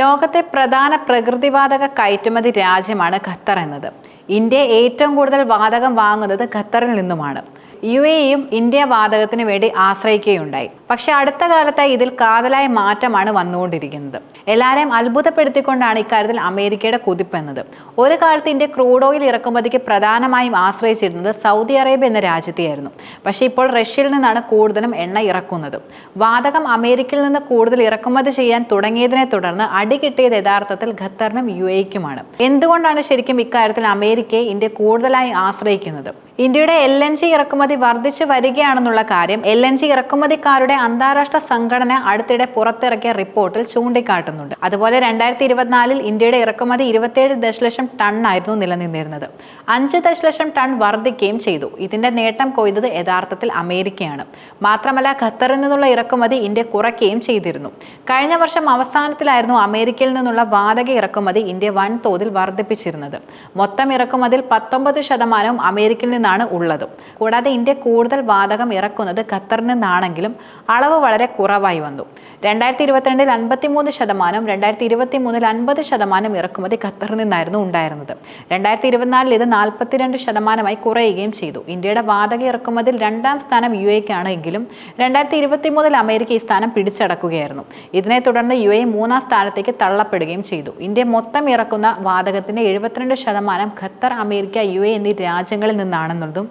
ലോകത്തെ പ്രധാന പ്രകൃതിവാതക കയറ്റുമതി രാജ്യമാണ് ഖത്തർ എന്നത്. ഇന്ത്യ ഏറ്റവും കൂടുതൽ വാതകം വാങ്ങുന്നത് ഖത്തറിൽ നിന്നുമാണ്. യു എയും ഇന്ത്യ വാതകത്തിന് വേണ്ടി ആശ്രയിക്കുകയുണ്ടായി. പക്ഷെ അടുത്ത കാലത്തായി ഇതിൽ കാതലായ മാറ്റമാണ് വന്നുകൊണ്ടിരിക്കുന്നത്. എല്ലാവരെയും അത്ഭുതപ്പെടുത്തിക്കൊണ്ടാണ് ഇക്കാര്യത്തിൽ അമേരിക്കയുടെ കുതിപ്പെന്നത്. ഒരു കാലത്ത് ഇന്ത്യ ക്രൂഡ് ഓയിൽ ഇറക്കുമതിക്ക് പ്രധാനമായും ആശ്രയിച്ചിരുന്നത് സൗദി അറേബ്യ എന്ന രാജ്യത്തെയായിരുന്നു. പക്ഷേ ഇപ്പോൾ റഷ്യയിൽ നിന്നാണ് കൂടുതലും എണ്ണ ഇറക്കുന്നത്. വാതകം അമേരിക്കയിൽ നിന്ന് കൂടുതൽ ഇറക്കുമതി ചെയ്യാൻ തുടങ്ങിയതിനെ തുടർന്ന് അടി കിട്ടിയത് യഥാർത്ഥത്തിൽ ഖത്തറിനും യു എക്കുമാണ് എന്തുകൊണ്ടാണ് ശരിക്കും ഇക്കാര്യത്തിൽ അമേരിക്കയെ ഇന്ത്യ കൂടുതലായി ആശ്രയിക്കുന്നത്? ഇന്ത്യയുടെ എൽ എൻ ജി ഇറക്കുമതി വർദ്ധിച്ചു വരികയാണെന്നുള്ള കാര്യം എൽ എൻ ജി ഇറക്കുമതിക്കാരുടെ അന്താരാഷ്ട്ര സംഘടന അടുത്തിടെ പുറത്തിറക്കിയ റിപ്പോർട്ടിൽ ചൂണ്ടിക്കാട്ടുന്നുണ്ട്. അതുപോലെ രണ്ടായിരത്തി ഇരുപത്തിനാലിൽ ഇന്ത്യയുടെ ഇറക്കുമതി ഇരുപത്തിയേഴ് ദശലക്ഷം ടൺ ആയിരുന്നു നിലനിന്നിരുന്നത്. അഞ്ച് ദശലക്ഷം ടൺ വർദ്ധിക്കുകയും ചെയ്തു. ഇതിന്റെ നേട്ടം കൊയ്തത് യഥാർത്ഥത്തിൽ അമേരിക്കയാണ്. മാത്രമല്ല ഖത്തറിൽ നിന്നുള്ള ഇറക്കുമതി ഇന്ത്യ കുറയ്ക്കുകയും ചെയ്തിരുന്നു. കഴിഞ്ഞ വർഷം അവസാനത്തിലായിരുന്നു അമേരിക്കയിൽ നിന്നുള്ള വാതക ഇറക്കുമതി ഇന്ത്യ വൻതോതിൽ വർദ്ധിപ്പിച്ചിരുന്നത്. മൊത്തം ഇറക്കുമതിയിൽ പത്തൊമ്പത് ശതമാനവും അമേരിക്കയിൽ നിന്നാണ് ഉള്ളത്. കൂടാതെ ഇന്ത്യ കൂടുതൽ വാതകം ഇറക്കുന്നത് ഖത്തറിൽ നിന്നാണെങ്കിലും അളവ് വളരെ കുറവായി വന്നു. രണ്ടായിരത്തി ഇരുപത്തിരണ്ടിൽ അൻപത്തിമൂന്ന് ശതമാനം രണ്ടായിരത്തി ഇരുപത്തി മൂന്നിൽ അൻപത് ശതമാനം ഇറക്കുമതി ഖത്തറിൽ നിന്നായിരുന്നു ഉണ്ടായിരുന്നത്. രണ്ടായിരത്തി ഇരുപത്തിനാലിൽ ഇത് നാൽപ്പത്തിരണ്ട് ശതമാനമായി കുറയുകയും ചെയ്തു. ഇന്ത്യയുടെ വാതക ഇറക്കുമതിയിൽ രണ്ടാം സ്ഥാനം യു എക്കാണ് എങ്കിലും രണ്ടായിരത്തി ഇരുപത്തി മൂന്നിൽ അമേരിക്ക ഈ സ്ഥാനം പിടിച്ചടക്കുകയായിരുന്നു. ഇതിനെ തുടർന്ന് യു എ മൂന്നാം സ്ഥാനത്തേക്ക് തള്ളപ്പെടുകയും ചെയ്തു. ഇന്ത്യ മൊത്തം ഇറക്കുന്ന വാതകത്തിന്റെ എഴുപത്തിരണ്ട് ശതമാനം ഖത്തർ അമേരിക്ക യു എ എന്നീ രാജ്യങ്ങളിൽ നിന്നാണെന്നതും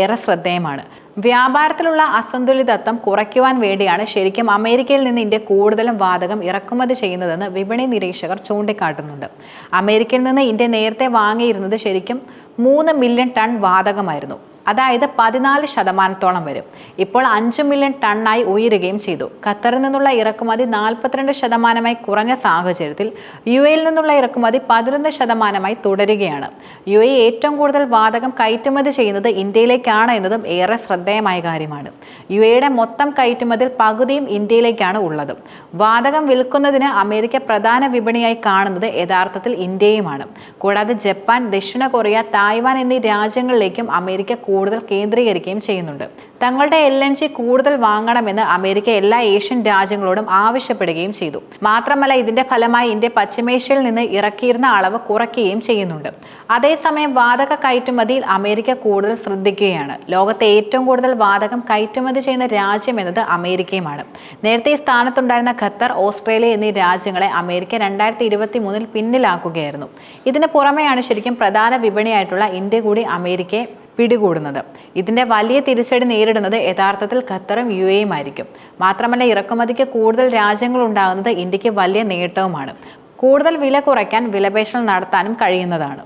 ഏറെ ശ്രദ്ധേയമാണ്. വ്യാപാരത്തിലുള്ള അസന്തുലിതത്വം കുറയ്ക്കുവാൻ വേണ്ടിയാണ് ശരിക്കും അമേരിക്കയിൽ നിന്ന് ഇന്ത്യ കൂടുതലും വാതകം ഇറക്കുമതി ചെയ്യുന്നതെന്ന് വിപണി നിരീക്ഷകർ ചൂണ്ടിക്കാട്ടുന്നുണ്ട്. അമേരിക്കയിൽ നിന്ന് ഇന്ത്യ നേരത്തെ വാങ്ങിയിരുന്നത് ശരിക്കും മൂന്ന് മില്യൺ ടൺ വാതകമായിരുന്നു. അതായത് പതിനാല് ശതമാനത്തോളം വരും. ഇപ്പോൾ അഞ്ച് മില്യൺ ടണ്ണായി ഉയരുകയും ചെയ്തു. ഖത്തറിൽ നിന്നുള്ള ഇറക്കുമതി നാൽപ്പത്തിരണ്ട് ശതമാനമായി കുറഞ്ഞ സാഹചര്യത്തിൽ യു എയിൽ നിന്നുള്ള ഇറക്കുമതി പതിനൊന്ന് ശതമാനമായി തുടരുകയാണ്. യു എ ഏറ്റവും കൂടുതൽ വാതകം കയറ്റുമതി ചെയ്യുന്നത് ഇന്ത്യയിലേക്കാണ് എന്നതും ഏറെ ശ്രദ്ധേയമായ കാര്യമാണ്. യു എയുടെ മൊത്തം കയറ്റുമതിയിൽ പകുതിയും ഇന്ത്യയിലേക്കാണ് ഉള്ളത്. വാതകം വിൽക്കുന്നതിന് അമേരിക്ക പ്രധാന വിപണിയായി കാണുന്നത് യഥാർത്ഥത്തിൽ ഇന്ത്യയുമാണ്. കൂടാതെ ജപ്പാൻ ദക്ഷിണ കൊറിയ തായ്വാൻ എന്നീ രാജ്യങ്ങളിലേക്കും അമേരിക്ക കൂടുതൽ കേന്ദ്രീകരിക്കുകയും ചെയ്യുന്നുണ്ട്. തങ്ങളുടെ എൽ എൻ ജി കൂടുതൽ വാങ്ങണമെന്ന് അമേരിക്ക എല്ലാ ഏഷ്യൻ രാജ്യങ്ങളോടും ആവശ്യപ്പെടുകയും ചെയ്തു. മാത്രമല്ല ഇതിന്റെ ഫലമായി ഇന്ത്യ പശ്ചിമേഷ്യയിൽ നിന്ന് ഇറക്കിയിരുന്ന അളവ് കുറയ്ക്കുകയും ചെയ്യുന്നുണ്ട്. അതേസമയം വാതക കയറ്റുമതിയിൽ അമേരിക്ക കൂടുതൽ ശ്രദ്ധിക്കുകയാണ്. ലോകത്തെ ഏറ്റവും കൂടുതൽ വാതകം കയറ്റുമതി ചെയ്യുന്ന രാജ്യം എന്നത് അമേരിക്കയുമാണ്. നേരത്തെ സ്ഥാനത്തുണ്ടായിരുന്ന ഖത്തർ ഓസ്ട്രേലിയ എന്നീ രാജ്യങ്ങളെ അമേരിക്ക രണ്ടായിരത്തി ഇരുപത്തി മൂന്നിൽ പിന്നിലാക്കുകയായിരുന്നു. ഇതിന് പുറമെയാണ് ശരിക്കും പ്രധാന വിപണിയായിട്ടുള്ള ഇന്ത്യ കൂടി അമേരിക്കയെ പിടികൂടുന്നത്. ഇതിന്റെ വലിയ തിരിച്ചടി നേരിടുന്നത് യഥാർത്ഥത്തിൽ ഖത്തറും യു എയും ആയിരിക്കും. മാത്രമല്ല ഇറക്കുമതിക്ക് കൂടുതൽ രാജ്യങ്ങൾ ഉണ്ടാകുന്നത് ഇന്ത്യയ്ക്ക് വലിയ നേട്ടവുമാണ്. കൂടുതൽ വില കുറയ്ക്കാൻ വിലപേശൽ നടത്താനും കഴിയുന്നതാണ്.